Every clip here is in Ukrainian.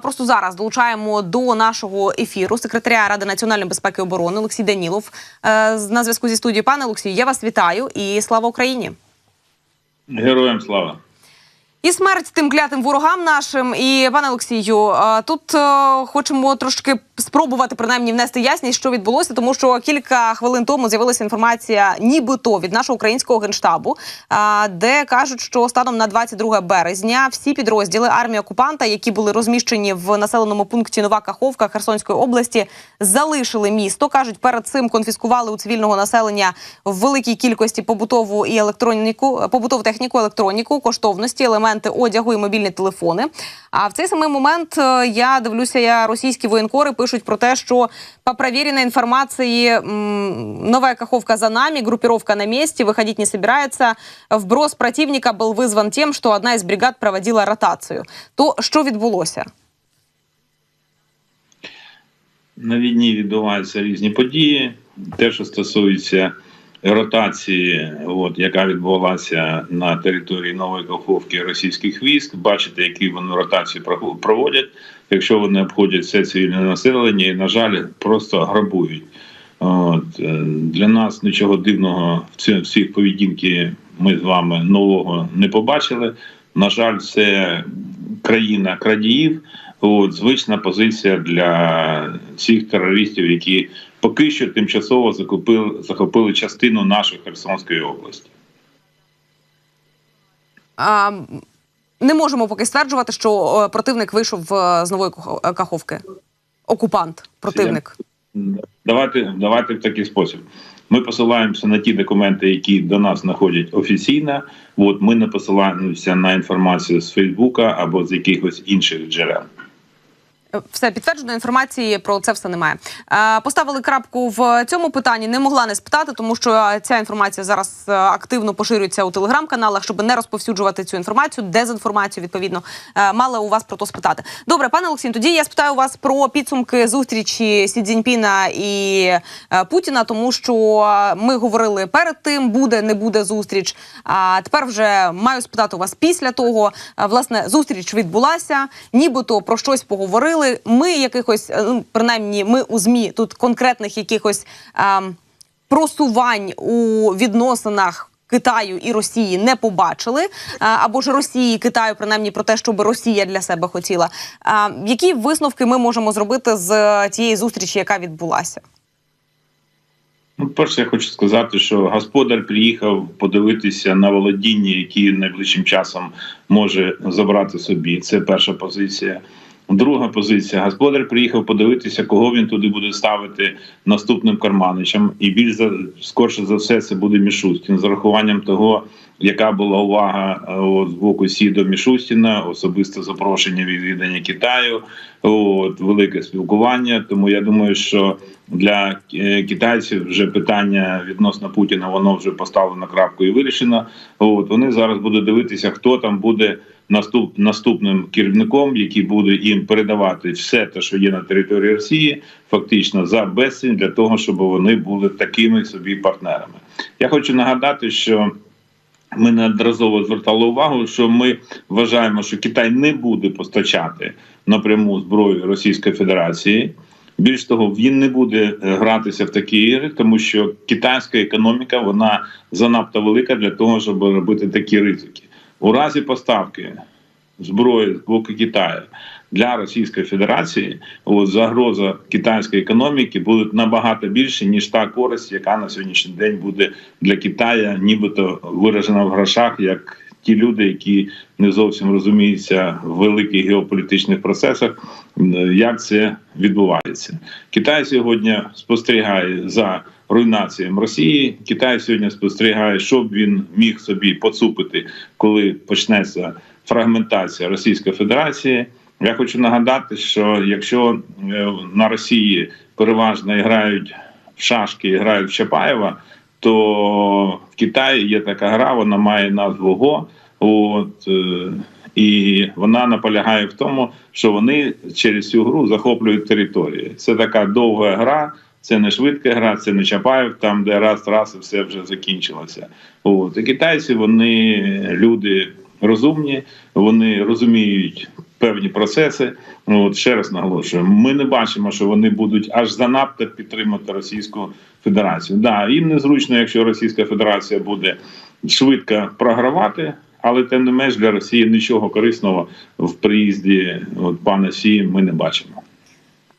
Просто зараз долучаємо до нашого ефіру секретаря Ради національної безпеки і оборони Олексій Данілов е, на зв'язку зі студією. Пане Олексію, я вас вітаю і слава Україні. Героям слава. І смерть тим клятим ворогам нашим. І пане Олексію, тут е, хочемо трошки спробувати принаймні внести ясність, що відбулося, тому що кілька хвилин тому з'явилася інформація, нібито від нашого українського генштабу, де кажуть, що станом на 22 березня всі підрозділи армії окупанта, які були розміщені в населеному пункті Нова Каховка Херсонської області, залишили місто. кажуть, перед цим конфіскували у цивільного населення в великій кількості побутову і електроніку, побутову техніку, електроніку, коштовності, елементи одягу і мобільні телефони. А в цей самий момент е, я дивлюся, я російські воєнкори пишуть про те, що по проверенной информации м, новая Каховка за нами, группировка на месте, выходить не собирается. Вброс противника был вызван тем, что одна из бригад проводила ротацию. То що відбулося? На війні відбуваються різні події. Те, що стосується ротації, от, яка відбулася на території Нової Каховки російських військ, бачите, які вони ротацію про- проводять. Якщо вони обходять все цивільне населення і, на жаль, просто грабують. От, е, для нас нічого дивного в цій всій поведінки ми з вами нового не побачили. На жаль, це країна крадіїв. От звична позиція для всіх терористів, які поки що тимчасово закупили захопили частину нашої Херсонської області. А, не можемо поки стверджувати, що е, противник вийшов е, з нової е, Каховки. Окупант, противник. Давайте, давайте в такий спосіб. Ми посилаємося на ті документи, які до нас знаходять офіційно. От ми не посилаємося на інформацію з Фейсбука або з якихось інших джерел. Все підтвердженої інформації про це все немає. Е, Поставили крапку в цьому питанні. Не могла не спитати, тому що е, ця інформація зараз е, активно поширюється у телеграм-каналах, щоб не розповсюджувати цю інформацію, дезінформацію. Відповідно, мала у вас про то спитати. Добре, пане Олексій, тоді я спитаю вас про підсумки зустрічі Сі Цзіньпіна і Путіна, тому що ми говорили перед тим, буде не буде зустріч. А тепер вже маю спитати у вас після того. Власне, зустріч відбулася, нібито про щось поговорили. Ми якихось, е, ну, принаймні, ми у змі тут конкретних якихось ем, просувань у відносинах. Китаю і Росії не побачили, або ж Росії і Китаю, принаймні про те, щоб Росія для себе хотіла. Які висновки ми можемо зробити з е, тієї зустрічі, яка відбулася? Ну, перше, я хочу сказати, що господар приїхав подивитися на володіння, які найближчим часом може забрати собі. Це перша позиція. Друга позиція: господар приїхав подивитися, кого він туди буде ставити наступним карманичем. І більш за скорше за все, це буде Мішустін з урахуванням того, яка була увага е, от, з боку Сі до Мішустіна, особисте запрошення відвідання Китаю, от, велике спілкування. Тому я думаю, що для е, китайців вже питання відносно Путіна воно вже поставлено крапку і вирішено. От вони зараз будуть дивитися, хто там буде наступ наступним керівником, який буде їм передавати все те, що є на території Росії, фактично за безцінь для того, щоб вони були такими собі партнерами. Я хочу нагадати, що. Ми неодноразово звертали увагу, що ми вважаємо, що Китай не буде постачати напряму зброю Російської Федерації. Більш того, він не буде е, гратися в такі ігри, тому що китайська економіка вона занадто велика для того, щоб робити такі ризики. У разі поставки зброї з боку Китаю для Російської Федерації, от загроза китайської економіки буде набагато більше ніж та користь, яка на сьогоднішній день буде для Китаю, нібито виражена в грошах, як ті люди, які не зовсім розуміються в великих геополітичних процесах, як це відбувається. Китай сьогодні спостерігає за руйнацією Росії. Китай сьогодні спостерігає, що б він міг собі поцупити, коли почнеться фрагментація Російської Федерації. Я хочу нагадати, що якщо е, на Росії переважно грають в шашки, грають в Чапаєва, то в Китаї є така гра, вона має назву Го. От е, і вона наполягає в тому, що вони через цю гру захоплюють території. Це така довга гра. Це не швидка гра, це не Чапаєв, там де раз раз і все вже закінчилося. От і китайці вони люди розумні, вони розуміють певні процеси. От ще раз наголошую, ми не бачимо, що вони будуть аж занадто підтримати Російську Федерацію. Да, їм незручно, якщо Російська Федерація буде швидко програвати. Але тим не менш для Росії нічого корисного в приїзді от, пана Сі ми не бачимо.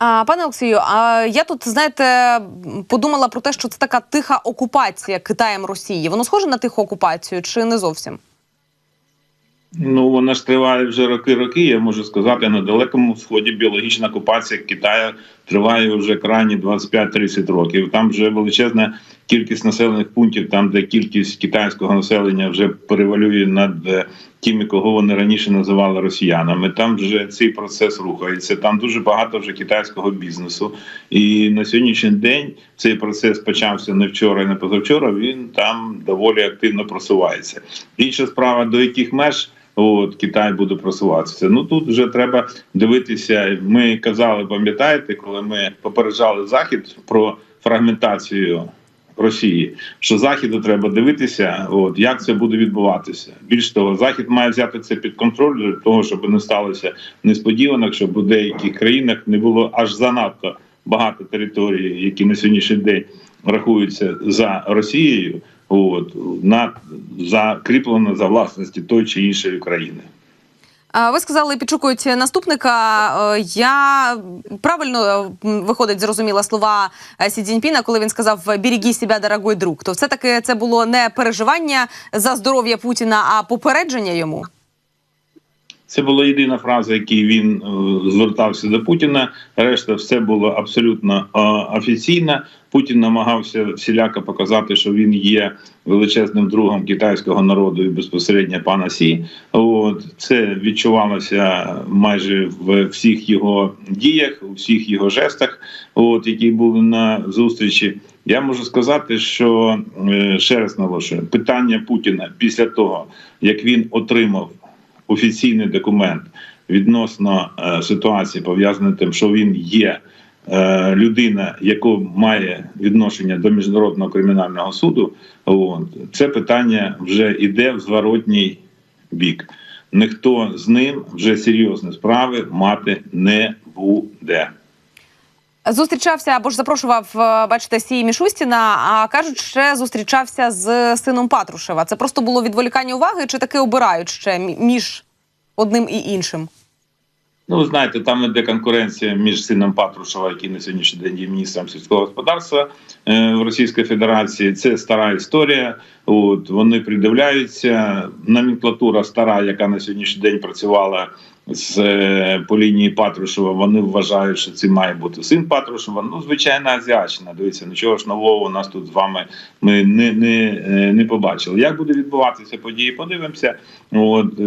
А, пане Олексію, а я тут знаєте подумала про те, що це така тиха окупація Китаєм Росії. Воно схоже на тиху окупацію чи не зовсім? Ну вона ж триває вже роки-роки. Я можу сказати, на далекому сході біологічна окупація Китаю триває вже крайні 25-30 років. Там вже величезна кількість населених пунктів, там де кількість китайського населення вже перевалює над е, тими, кого вони раніше називали росіянами. Там вже цей процес рухається. Там дуже багато вже китайського бізнесу. І на сьогоднішній день цей процес почався не вчора, і не позавчора. Він там доволі активно просувається. Інша справа до яких меж. От Китай буде просуватися. Ну тут вже треба дивитися. Ми казали, пам'ятаєте, коли ми попереджали захід про фрагментацію Росії, що заходу треба дивитися, от як це буде відбуватися. Більш того, захід має взяти це під контроль для того, щоб не сталося несподіванок, щоб у деяких країнах не було аж занадто багато територій, які на сьогоднішній день рахуються за Росією. От на закріплено за власності той чи іншої країни. Ви сказали, підшукують наступника. Е, Я правильно е, виходить, зрозуміла слова е, Сі Цзіньпіна, коли він сказав «береги себе, дорогой друг». То все таки це було не переживання за здоров'я Путіна, а попередження йому. Це була єдина фраза, якій він е, звертався до Путіна. Решта все було абсолютно е, офіційно. Путін намагався всіляко показати, що він є величезним другом китайського народу і безпосередньо пана Сі. От це відчувалося майже в всіх його діях, у всіх його жестах, от які були на зустрічі. Я можу сказати, що е, ще раз наголошую, питання Путіна після того, як він отримав офіційний документ відносно е, ситуації, пов'язаної тим, що він є е, людина, яка має відношення до міжнародного кримінального суду. Це питання вже йде в зворотній бік. Ніхто з ним вже серйозні справи мати не буде. Зустрічався або ж запрошував, е, бачите, Сі Мішустіна, а кажуть, ще зустрічався з сином Патрушева. Це просто було відволікання уваги, чи таки обирають ще між одним і іншим? Ну, знаєте, там іде конкуренція між сином Патрушева, який на сьогоднішній день є міністром сільського господарства е, в Російській Федерації. Це стара історія. От вони придивляються. Номенклатура стара, яка на сьогоднішній день працювала з е, по лінії Патрушева. Вони вважають, що це має бути син Патрушева. Ну, звичайно, азіачна. Дивіться, нічого ж нового у нас тут з вами ми не, не, е, не побачили. Як буде відбуватися події? Подивимося. От е,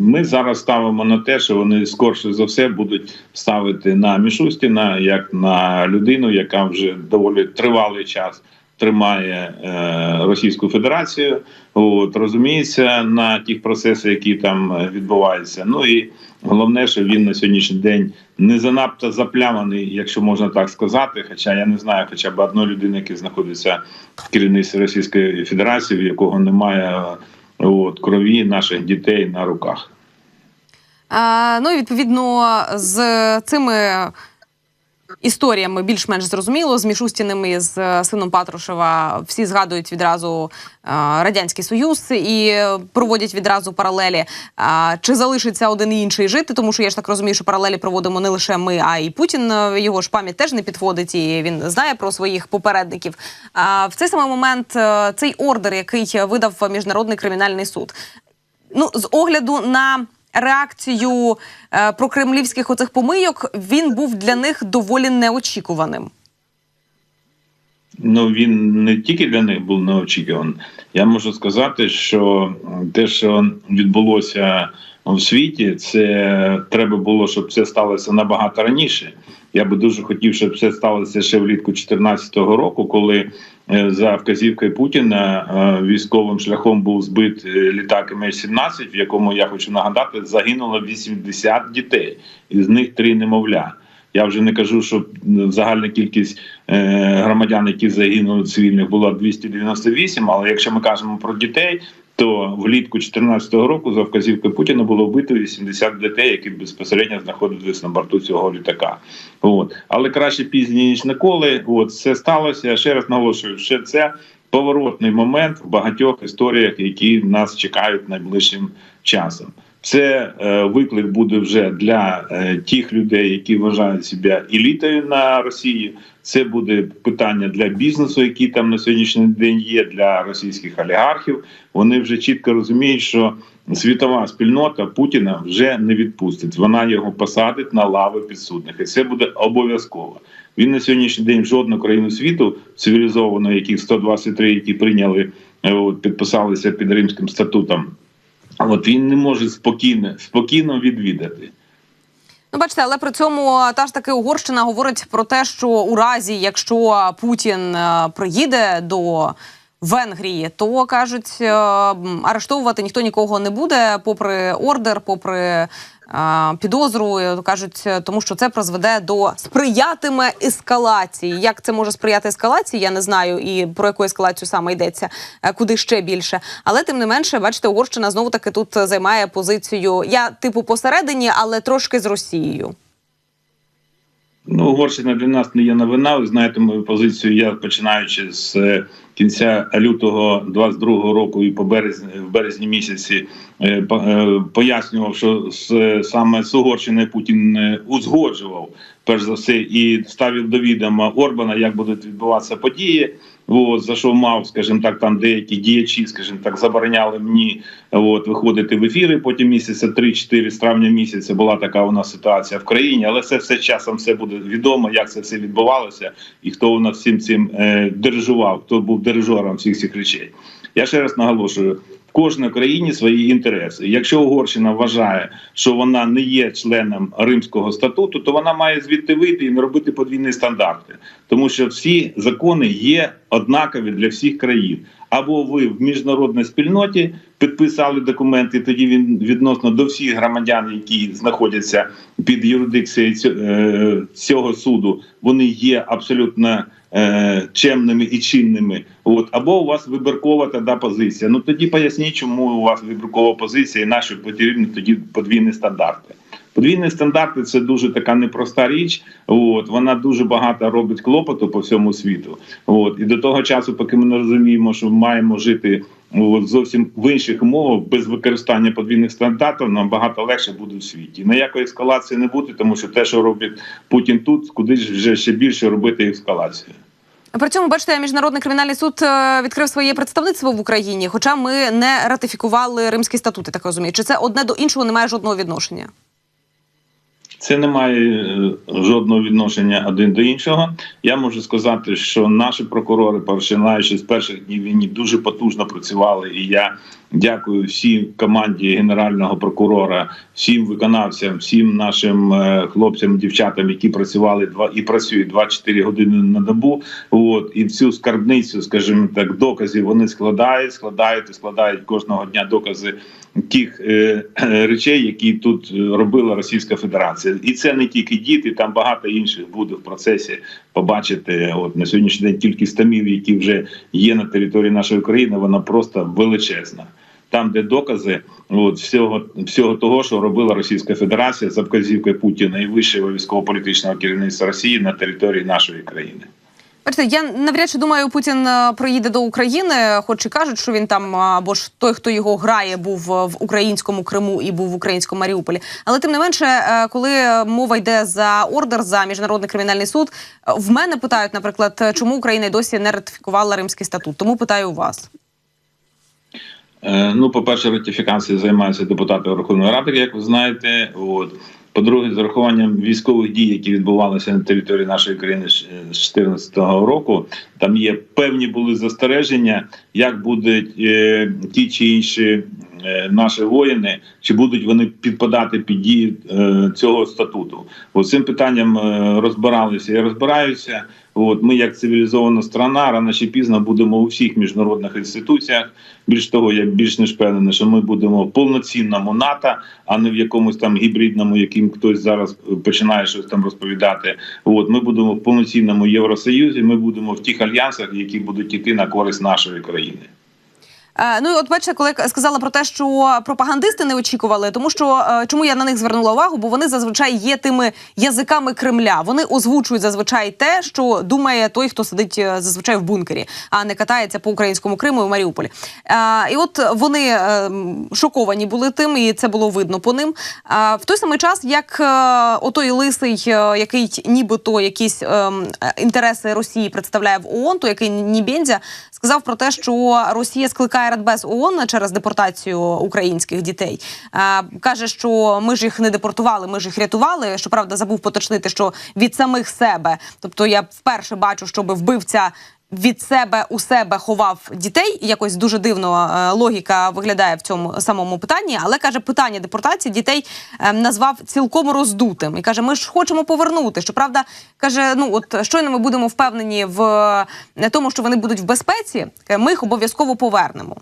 ми зараз ставимо на те, що вони скорше за все будуть ставити на Мішустіна як на людину, яка вже доволі тривалий час. Тримає е, Російську Федерацію, от розуміється на тих процесах, які там е, відбуваються. Ну і головне, що він на сьогоднішній день не занадто запляманий, якщо можна так сказати. Хоча я не знаю, хоча б одної людини, яка знаходиться в керівництві Російської Федерації, в якого немає е, от крові наших дітей на руках. А, ну і відповідно з цими історіями більш-менш зрозуміло, з Мішустіним і з е, сином Патрушева всі згадують відразу е, Радянський Союз і проводять відразу паралелі. Чи залишиться один і інший жити? Тому що я ж так розумію, що паралелі проводимо не лише ми, а й Путін. Е, Його ж пам'ять теж не підводить, і він знає про своїх попередників. А в цей самий момент е, цей ордер, який видав міжнародний кримінальний суд, ну з огляду на реакцію е, прокремлівських оцих помийок, він був для них доволі неочікуваним. Ну він не тільки для них був неочікуваний. Я можу сказати, що те, що відбулося в світі, це треба було, щоб це сталося набагато раніше. Я би дуже хотів, щоб це сталося ще влітку 2014 року, коли за вказівкою Путіна е, військовим шляхом був збит е, літак МH17, в якому я хочу нагадати, загинуло 80 дітей, із них три немовля. Я вже не кажу, що загальна кількість е, громадян, які загинули цивільних, була 298, Але якщо ми кажемо про дітей, то влітку 2014 року за вказівки Путіна було вбито 80 дітей, які безпосередньо знаходились на борту цього літака. От але краще пізні ніж ніколи. От це сталося. Ще раз наголошую, що це поворотний момент в багатьох історіях, які нас чекають найближчим часом. Це е, виклик буде вже для е, тих людей, які вважають себе елітою на Росії. Це буде питання для бізнесу, який там на сьогоднішній день є, для російських олігархів. Вони вже чітко розуміють, що світова спільнота Путіна вже не відпустить. Вона його посадить на лави підсудних, і це буде обов'язково. Він на сьогоднішній день жодну країну світу цивілізовану, яких 123, які прийняли, е, підписалися під Римським статутом. От він не може спокійно, спокійно відвідати. Ну, бачите, але при цьому та ж таки Угорщина говорить про те, що у разі, якщо Путін е, приїде до Венгрії, то кажуть, е, арештовувати ніхто нікого не буде, попри ордер, попри е, підозру, е, кажуть, тому що це призведе до сприятиме ескалації. Як це може сприяти ескалації? Я не знаю, і про яку ескалацію саме йдеться, куди ще більше. Але тим не менше, бачите, Угорщина знову таки тут займає позицію. Я типу посередині, але трошки з Росією. Ну, Угорщина для нас не є новина. Ви знаєте мою позицію. Я починаючи з е, кінця лютого 22-го року і по березні в березні місяці е, е, пояснював, що саме з Угорщини Путін узгоджував перш за все і ставив до відома Орбана, як будуть відбуватися події. От, за що мав, скажімо так, там деякі діячі, скажімо так, забороняли мені от, виходити в ефіри. Потім місяця 3-4 з травня місяця була така у нас ситуація в країні, але це все часом все буде відомо, як це все відбувалося, і хто у нас всім цим е, дирижував, хто був дирижером всіх цих речей. Я ще раз наголошую. В кожній країні свої інтереси. Якщо Угорщина вважає, що вона не є членом Римського статуту, то вона має звідти вийти і не робити подвійні стандарти, тому що всі закони є однакові для всіх країн. Або ви в міжнародній спільноті підписали документи, тоді він відносно до всіх громадян, які знаходяться під юрисдикцією е, цього суду, вони є абсолютно е, чемними і чинними. От або у вас вибіркова тоді позиція. Ну тоді поясніть, чому у вас вибіркова позиція, і наші потрібні тоді подвійні стандарти. Подвійні стандарти це дуже така непроста річ. От вона дуже багато робить клопоту по всьому світу. От і до того часу, поки ми не розуміємо, що маємо жити от, зовсім в інших умовах без використання подвійних стандартів, нам багато легше буде в світі. Ніякої ескалації не буде, тому що те, що робить Путін тут, куди ж вже ще більше робити ескалацію. При цьому, бачите, міжнародний кримінальний суд е, відкрив своє представництво в Україні, хоча ми не ратифікували римські статути, так розумію. Чи це одне до іншого не має жодного відношення? Це не має е, жодного відношення один до іншого. Я можу сказати, що наші прокурори, починаючи з перших днів війни, дуже потужно працювали. І я дякую всій команді генерального прокурора, всім виконавцям, всім нашим е, хлопцям, дівчатам, які працювали два і працюють 24 години на добу. От і всю скарбницю, скажімо так, доказів вони складають, складають і складають кожного дня докази тих е, е, речей, які тут е, робила Російська Федерація, і це не тільки діти, там багато інших буде в процесі побачити. От на сьогоднішній день кількість тамів, які вже є на території нашої країни, вона просто величезна. Там, де докази от, всього, всього того, що робила Російська Федерація за вказівкою Путіна і вищого військово-політичного керівництва Росії на території нашої країни. Бачите, я навряд чи думаю, Путін е, приїде до України, хоч і кажуть, що він там або ж той, хто його грає, був е, в українському Криму і був в українському Маріуполі. Але тим не менше, е, коли мова йде за ордер за міжнародний кримінальний суд, е, в мене питають, наприклад, чому Україна досі не ратифікувала Римський статут. Тому питаю вас. Е, Ну, по-перше, ратифікацією займаються депутати Верховної Ради, як ви знаєте. От. По-друге, з урахуванням військових дій, які відбувалися на території нашої країни з 2014 року, там є певні були застереження, як будуть е, ті чи інші е, наші воїни, чи будуть вони підпадати під дії е, цього статуту. От цим питанням е, розбиралися і розбираються. От ми, як цивілізована страна, рано чи пізно будемо у всіх міжнародних інституціях. Більш того, я більш ніж впевнений, що ми будемо в повноцінному НАТО, а не в якомусь там гібридному, яким хтось зараз починає щось там розповідати. От ми будемо в повноцінному Євросоюзі. Ми будемо в тих альянсах, які будуть йти на користь нашої країни. Е, ну і от бачите, коли сказала про те, що пропагандисти не очікували, тому що е, чому я на них звернула увагу? Бо вони зазвичай є тими язиками Кремля. Вони озвучують зазвичай те, що думає той, хто сидить е, зазвичай в бункері, а не катається по українському Криму і Маріуполі. Е, і от вони шоковані були тим, і це було видно по ним. Е, в той самий час, як отой лисий, який нібито якісь інтереси Росії представляє в ООН, то який Нібензя, сказав про те, що Росія скликає Радбез ООН через депортацію українських дітей. Каже, що ми ж їх не депортували, ми ж їх рятували. Щоправда, забув поточнити, що від самих себе. Тобто, я вперше бачу, щоб вбивця. Від себе у себе ховав дітей. Якось дуже дивно е, логіка виглядає в цьому самому питанні. Але каже, питання депортації дітей е, назвав цілком роздутим і каже: ми ж хочемо повернути. Щоправда, каже: ну от щойно ми будемо впевнені в е, тому, що вони будуть в безпеці. е, Ми їх обов'язково повернемо.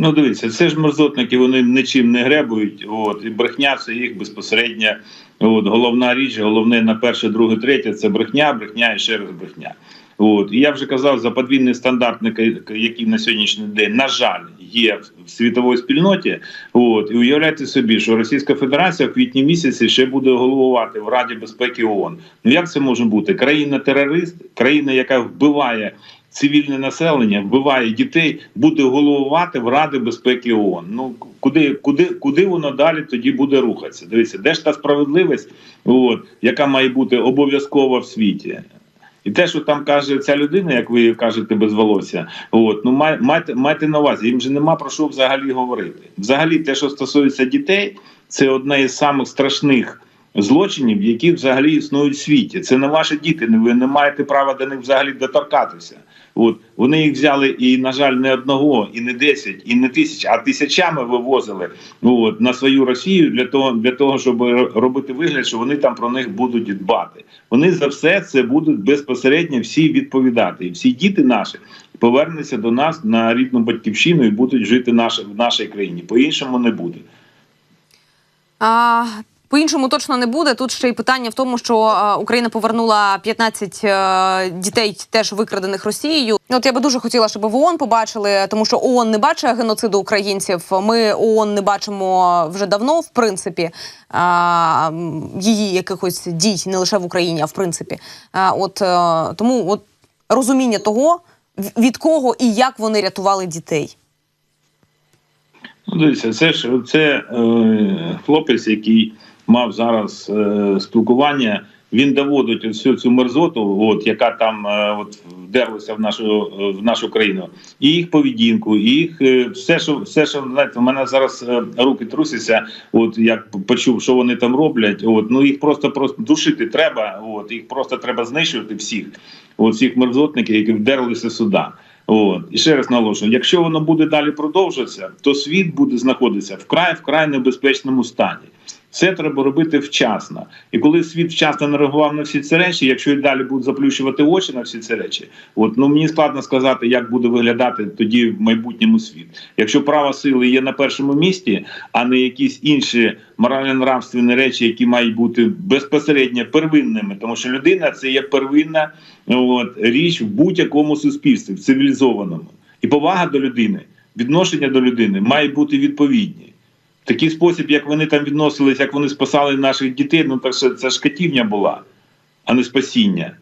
Ну, дивіться, це ж мерзотники, вони нічим не гребують. От і брехня це їх безпосередня. От головна річ, головне на перше, друге, третє це брехня, брехня і ще раз брехня. От і я вже казав за подвійний стандарт, який на сьогоднішній день, на жаль, є в світовій спільноті. От і уявляйте собі, що Російська Федерація в квітні місяці ще буде головувати в Раді безпеки ООН. Ну як це може бути? Країна-терорист, країна, яка вбиває цивільне населення, вбиває дітей, буде головувати в Ради безпеки ООН. Ну куди, куди, куди воно далі тоді буде рухатися? Дивіться, де ж та справедливість, от, яка має бути обов'язкова в світі. І те, що там каже ця людина, як ви кажете, без волосся, от ну май, майте, майте на увазі, їм же нема про що взагалі говорити. Взагалі, те, що стосується дітей, це одне із самих страшних злочинів, які взагалі існують в світі. Це не ваші діти, ви не маєте права до них взагалі доторкатися. От вони їх взяли і, на жаль, не одного, і не десять, і не тисяч, а тисячами вивозили от, на свою Росію для того, для того, щоб робити вигляд, що вони там про них будуть дбати. Вони за все це будуть безпосередньо всі відповідати. І всі діти наші повернуться до нас на рідну батьківщину і будуть жити наше, в нашій країні. По іншому не буде. А, по-іншому точно не буде. Тут ще й питання в тому, що е, Україна повернула 15 е, дітей, теж викрадених Росією. От я би дуже хотіла, щоб в ООН побачили, тому що ООН не бачить геноциду українців. Ми ООН не бачимо вже давно, в принципі, а, її якихось дій не лише в Україні, а в принципі. От е, тому от розуміння того, від кого і як вони рятували дітей. Ну, дивіться, це ж це е, хлопець, який мав зараз е, спілкування. Він доводить всю цю мерзоту, от яка там е, от вдерлася в нашу е, в нашу країну, і їх поведінку, і їх е, все, що все, що знаєте, в мене зараз руки трусяться. От як почув, що вони там роблять. От ну їх просто просто душити треба. От їх просто треба знищувати всіх. От всіх мерзотників, які вдерлися сюди. От і ще раз наголошую, якщо воно буде далі продовжуватися, то світ буде знаходитися вкрай вкрай небезпечному стані. Це треба робити вчасно. І коли світ вчасно не реагував на всі ці речі, якщо і далі будуть заплющувати очі на всі ці речі, от ну мені складно сказати, як буде виглядати тоді в майбутньому світ. Якщо право сили є на першому місці, а не якісь інші морально-нравственні речі, які мають бути безпосередньо первинними, тому що людина це є первинна от, річ в будь-якому суспільстві, в цивілізованому. І повага до людини, відношення до людини мають бути відповідні. Такий спосіб, як вони там відносились, як вони спасали наших дітей, ну так що це ж катівня була, а не спасіння.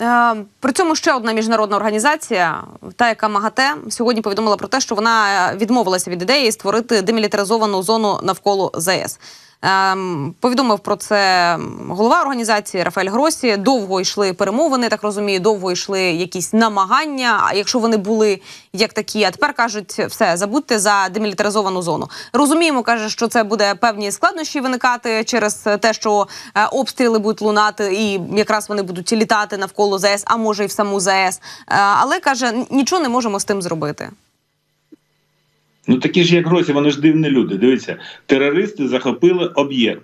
Е, При цьому ще одна міжнародна організація, та яка МАГАТЕ, сьогодні повідомила про те, що вона е, відмовилася від ідеї створити демілітаризовану зону навколо ЗАЕС. Ем, повідомив про це голова організації Рафаель Гросі. Довго йшли перемовини, так розумію, довго йшли якісь намагання. А якщо вони були як такі, а тепер кажуть, все забудьте за демілітаризовану зону. Розуміємо, каже, що це буде певні складнощі виникати через те, що е, обстріли будуть лунати, і якраз вони будуть літати навколо ЗАЕС, а може і в саму ЗАЕС. Е, але каже, нічого не можемо з тим зробити. Ну такі ж, як Гросі, вони ж дивні люди. Дивіться, терористи захопили об'єкт.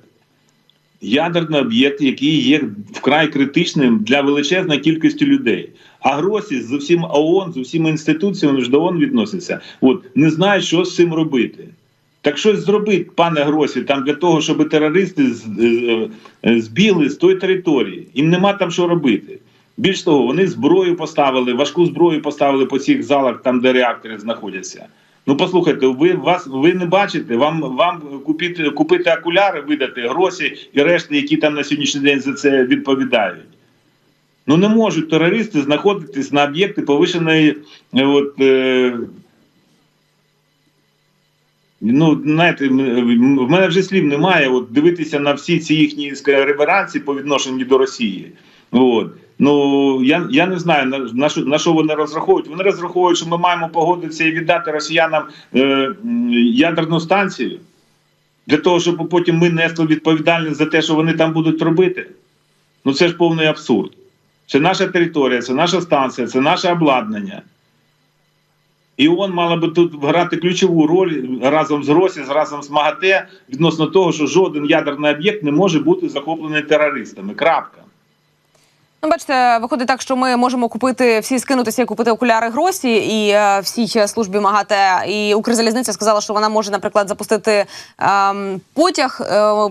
Ядерний об'єкт, який є вкрай критичним для величезної кількості людей. А Гросі з усім ООН, з усіма інституціями ж до ООН відносяться. От не знають, що з цим робити. Так щось зробить, пане Гросі, там для того, щоб терористи з- збіли з тої території. Їм нема там що робити. Більш того, вони зброю поставили, важку зброю поставили по цих залах, там де реактори знаходяться. Ну послухайте, ви вас ви не бачите. Вам вам купити купити окуляри, видати гроші і решти, які там на сьогоднішній день за це відповідають. Ну не можуть терористи знаходитись на об'єкти повишеної е, от, е, Ну, знаєте, в мене вже слів немає. От дивитися на всі ці їхні реверансі по відношенню до Росії. От. Ну я, я не знаю на, на, що, на що вони розраховують. Вони розраховують, що ми маємо погодитися і віддати росіянам е, ядерну станцію для того, щоб потім ми несли відповідальність за те, що вони там будуть робити. Ну це ж повний абсурд. Це наша територія, це наша станція, це наше обладнання. І ООН мала би тут грати ключову роль разом з Росі, разом з МАГАТЕ відносно того, що жоден ядерний об'єкт не може бути захоплений терористами. Крапка. Ну, бачите, виходить так, що ми можемо купити всі скинутися і купити окуляри гросі, і е, всій службі МАГАТЕ. І Укрзалізниця сказала, що вона може, наприклад, запустити ем, потяг. Е,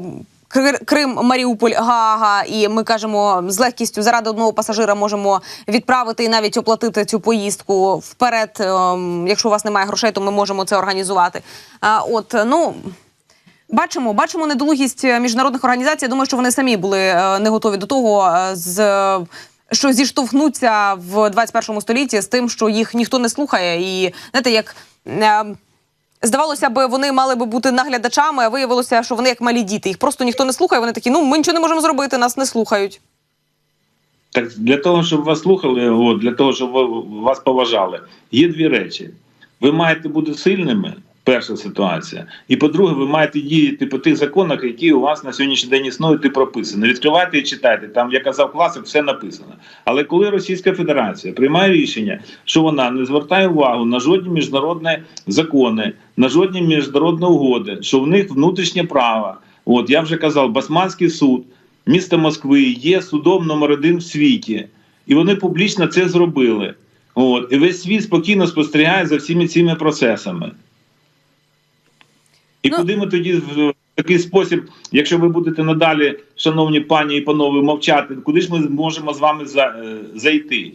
Крим, Маріуполь, Гаага, і ми кажемо з легкістю заради одного пасажира можемо відправити і навіть оплатити цю поїздку вперед. ем, якщо у вас немає грошей, то ми можемо це організувати. От ну Бачимо, бачимо недолугість е, міжнародних організацій. Я думаю, що вони самі були е, не готові до того, е, з що зіштовхнуться в 21 столітті з тим, що їх ніхто не слухає, і знаєте, як. е, Здавалося б, вони мали би бути наглядачами, а виявилося, що вони як малі діти. Їх просто ніхто не слухає. Вони такі, ну ми нічого не можемо зробити, нас не слухають. Так для того, щоб вас слухали, от, для того, щоб вас поважали, є дві речі. Ви маєте бути сильними. Перша ситуація. І по-друге, ви маєте діяти по тих законах, які у вас на сьогоднішній день існують і прописані. Відкривайте і читайте. Там, як казав класик, все написано. Але коли Російська Федерація приймає рішення, що вона не звертає увагу на жодні міжнародні закони, на жодні міжнародні угоди, що в них внутрішнє право. От я вже казав, Басманський суд міста Москви є судом номер один в світі, і вони публічно це зробили. От і весь світ спокійно спостерігає за всіми цими процесами. І Ну- куди ми тоді в такий спосіб, якщо ви будете надалі, шановні пані і панове, мовчати, куди ж ми можемо з вами за, е, зайти?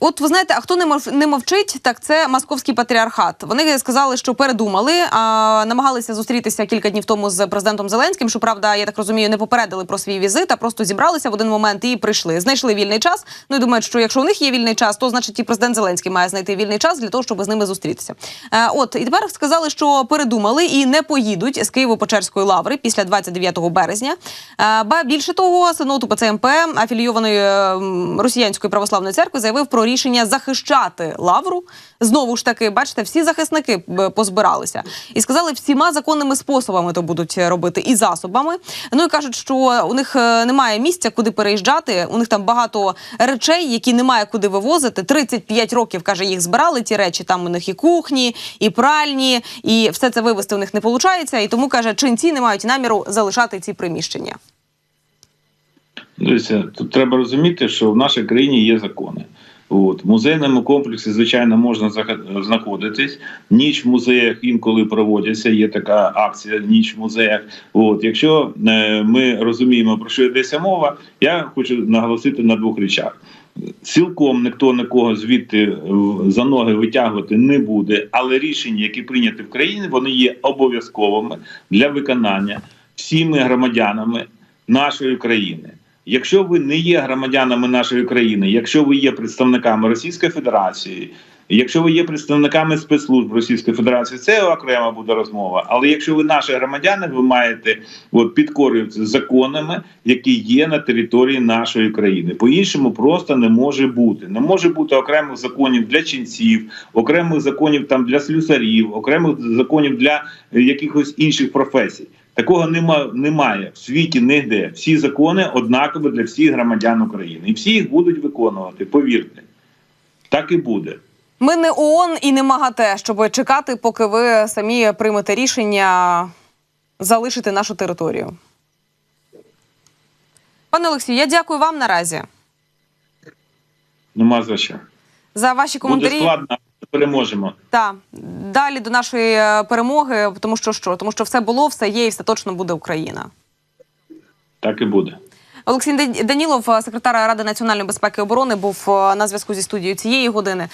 От ви знаєте, а хто не мов не мовчить, так це московський патріархат. Вони сказали, що передумали, а намагалися зустрітися кілька днів тому з президентом Зеленським. Що правда, я так розумію, не попередили про свій візит, а просто зібралися в один момент і прийшли. Знайшли вільний час. Ну і думають, що якщо у них є вільний час, то значить і президент Зеленський має знайти вільний час для того, щоб з ними зустрітися. Е, от і тепер сказали, що передумали і не поїдуть з Києво-Печерської лаври після 29 березня. Е, ба більше того, синод УПЦ МП афілійованої е, росіянської православної церкви заявив про рішення захищати лавру. Знову ж таки, бачите, всі захисники позбиралися і сказали, всіма законними способами то будуть робити і засобами. Ну і кажуть, що у них е, немає місця, куди переїжджати. У них там багато речей, які немає куди вивозити. 35 років каже, їх збирали. Ті речі там у них і кухні, і пральні, і все це вивезти у них не виходить. І тому каже, ченці не мають наміру залишати ці приміщення. Дивіться, тут треба розуміти, що в нашій країні є закони. От в музейному комплексі, звичайно, можна знаходитись. Ніч в музеях інколи проводяться. Є така акція Ніч в музеях. От якщо е, ми розуміємо про що йдеться мова, я хочу наголосити на двох речах. Цілком ніхто нікого звідти за ноги витягувати не буде, але рішення, які прийняті в країні, вони є обов'язковими для виконання всіми громадянами нашої країни. Якщо ви не є громадянами нашої країни, якщо ви є представниками Російської Федерації, якщо ви є представниками спецслужб Російської Федерації, це окрема буде розмова. Але якщо ви наші громадяни, ви маєте от, підкорюватися законами, які є на території нашої країни. По-іншому просто не може бути. Не може бути окремих законів для ченців, окремих законів там для слюсарів, окремих законів для якихось інших професій. Такого нема, немає в світі ніде. Всі закони однакові для всіх громадян України. І всі їх будуть виконувати, повірте. Так і буде. Ми не ООН і не МАГАТЕ, щоб чекати, поки ви самі приймете рішення залишити нашу територію. Пане Олексію, я дякую вам наразі Нема за що. за ваші Буде коментарі. складно, але переможемо. Та далі до нашої е, перемоги, тому що що? Тому що все було, все є, і все точно буде Україна. Так і буде. Олексій Дан- Данілов, секретар Ради національної безпеки і оборони, був е, на зв'язку зі студією цієї години.